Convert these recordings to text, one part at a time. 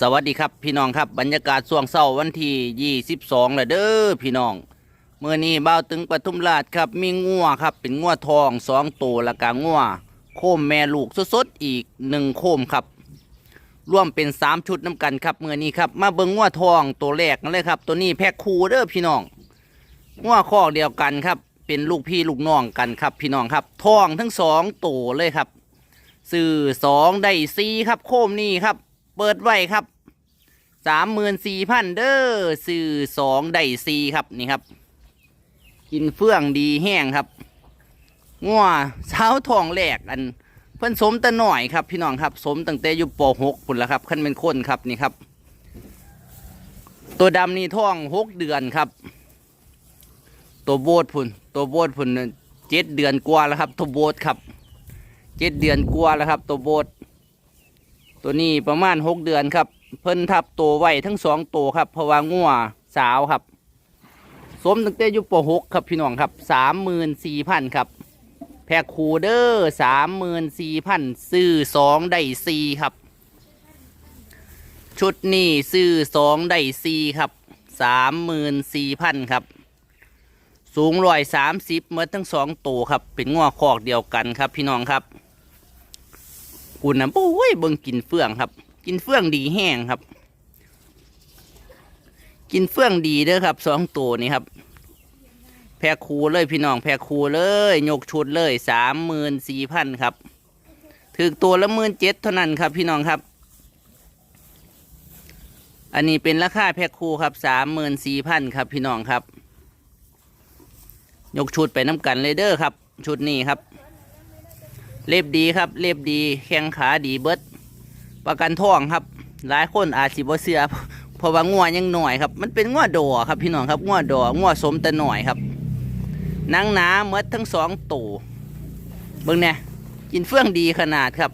สวัสดีครับพี่น้องครับบรรยากาศช่วงเช้าวันที่ 22แล้วเด้อพี่น้องเมื่อนี้บ่าวตึงปทุมราชครับมีงัวครับ เป็นงัวทองสองตัวและกางัวโคมแม่ลูกสดๆอีกหนึ่งโคมครับร่วมเป็นสามชุดน้ำกันครับเมื่อนี้ครับมาเบิ่งงัวทองตัวแรกกันเลยครับ ตัวนี้แพ็คคูเด้อพี่น้องงัวคอกเดียวกันครับ เป็นลูกพี่ลูกน้องกันครับ พี่น้องครับทองทั้งสองตัวเลยครับสื่อสองได้ซีครับโคมนี่ครับ เปิดไว้ครับสามหมื่นสี่พันเด้อสื่อสองได้ซีครับนี่ครับ กินเฟื่องดีแห้งครับงัวเช้าทองแหลกอัน เพิ่นสมแต่หน่อยครับพี่น้องครับ สมตั้งแต่อยู่ปหกพุ่นละครับขั้นเป็นคนครับนี่ครับ ตัวดำนี่ท้องหกเดือนครับ ตัวโบดพุ่น ตัวโบดพุ่นเจ็ดเดือนกว่าแล้วครับ ตัวโบดครับเจ็ดเดือนกว่าแล้วครับ ตัวโบด ตัวนี้ประมาณหกเดือนครับ เพิ่นทับตัวไว้ทั้งสองตัวครับเพราะว่างัวสาวครับ สมตั้งแต่อยู่ปหกครับพี่น้องครับสามหมื่นสี่พันครับ แพคคูเดอร์สามหมื่นสี่พันซื้อสองได้สี่ครับ ชุดนี้ซื้อสองได้สี่ครับสามหมื่นสี่พันครับ สูงร้อยสามสิบเมื่อทั้งสองตัวครับ เป็นงัวคอกเดียวกันครับพี่น้องครับ กุนนะโอ้ยเบิ่งกินเฟื่องครับ กินเฟื่องดีแห้งครับ กินเฟื่องดีเด้อครับสองตัวนี้ครับ แพรคูเลยพี่น้องแพรคูเลยยกชุดเลยสามหมื่นสี่พันครับถึกตัวละหมื่นเจ็ดเท่านั้นครับ พี่น้องครับ อันนี้เป็นราคาแพรคูครับสามหมื่นสี่พันครับพี่น้องครับ ยกชุดไปน้ำกันเลยเด้อครับ ชุดนี้ครับ เล็บดีครับ เล็บดีแข้งขาดีเบิด ประกันท่องครับ หลายคนอาจสิบ่เสือเพราะว่างัวยังหน่อยครับ มันเป็นงัวดอครับพี่น้องครับงัวดองัวสมแต่หน่อยครับนังหนาเมดทั้งสองตัวเบิ่งเนี่ยกินเฟื่องดีขนาดครับ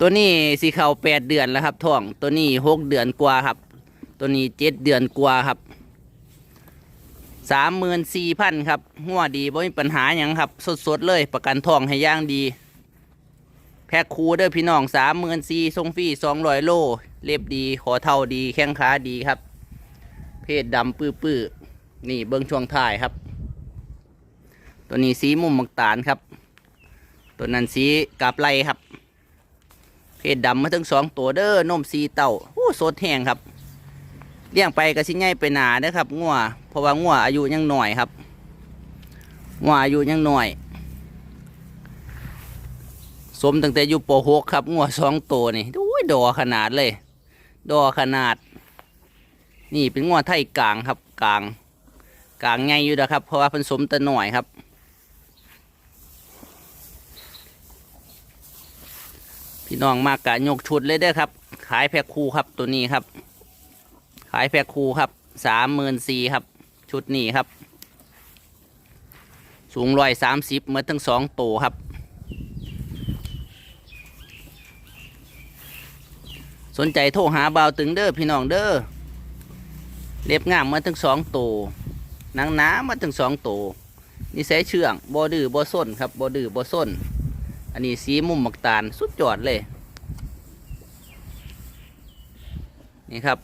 ตัวนี้สีเขาแปดเดือนแล้วครับท่อง ตัวนี้หกเดือนกว่าครับ ตัวนี้เจ็ดเดือนกว่าครับ สามหมื่นสี่พันครับหัวดีบ่มีปัญหาหยังครับ สดๆ เลยประกันทองให้ย่างดี แพ็คคูเด้อพี่น้องสามหมื่นสี่ทรงฟรีสองร้อยโล เล็บดีขอเท่าดีแข้งขาดีครับ เพศดำปื้อๆ นี่เบิ้งช่วงท้ายครับ ตัวนี้สีมุมมักตาลครับ ตัวนั้นสีกาบไลครับ เพศดำมาถึงสองตัวเด้อนมสีเต่าโอ้สดแห้งครับ เลี้ยงไปก็สิใหญ่ไปหนาเด้อครับงัวเพราะว่างัวอายุยังหน่อยครับงัวอายุยังหน่อย สมตั้งแต่อยู่ปหกครับงัวสองตัวนี่ดูดอขนาดเลย ดอขนาด นี่เป็นงัวไทยกลางครับกลางกลางไงอยู่นะครับ เพราะว่าเพิ่นสมแต่หน่อยครับพี่น้องมากกะยกชุดเลยเด้อครับ ขายแพ็คคู่ครับตัวนี้ครับายแพ็คคูครับสามหมื่นสี่ครับ ชุดนี้ครับ สูงร้อยสามสิบเมื่อทั้งสองตัวครับ สนใจโทรหาเบาวตึงเด้อพี่น้องเด้อเล็บงามมาทั้งสองตัวนังหนามาทั้งสองตัวนิสัยเชื่องบอดื้อบอส้นครับบอดื้อบอส้น อันนี้สีมุมหมักตาลสุดยอดเลย นี่ครับ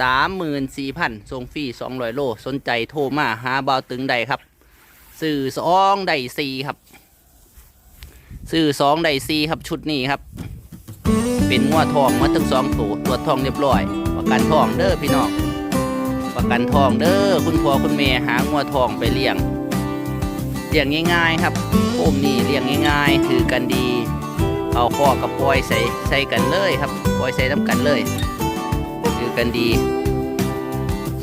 สามหมื่นสี่พันส่งฟรีสองร้อยโล สนใจโทรมาหาเบาตึงใดครับสื่อสองใดสี่ครับสื่อสองใดสี่ครับชุดนี้ครับ เป็นงัวทองมาถึงสองตัวตัวทองเรียบร้อย ประกันทองเด้อพี่น้องประกันทองเด้อคุณพ่อคุณแม่หางัวทองไปเลี้ยงเลี้ยงง่ายๆครับโอมนี่เลี้ยงง่ายๆ ถือกันดี เอาข้อกับปล่อยใส่ใส่กันเลยครับปล่อยใส่น้ำกันเลยถือกันดี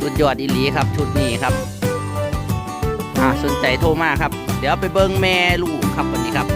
สุดยอดอีหลีครับ ชุดนี้ครับ อ่าสนใจโทรมาครับ เดี๋ยวไปเบิ้งแม่ลูกครับวันนี้ครับ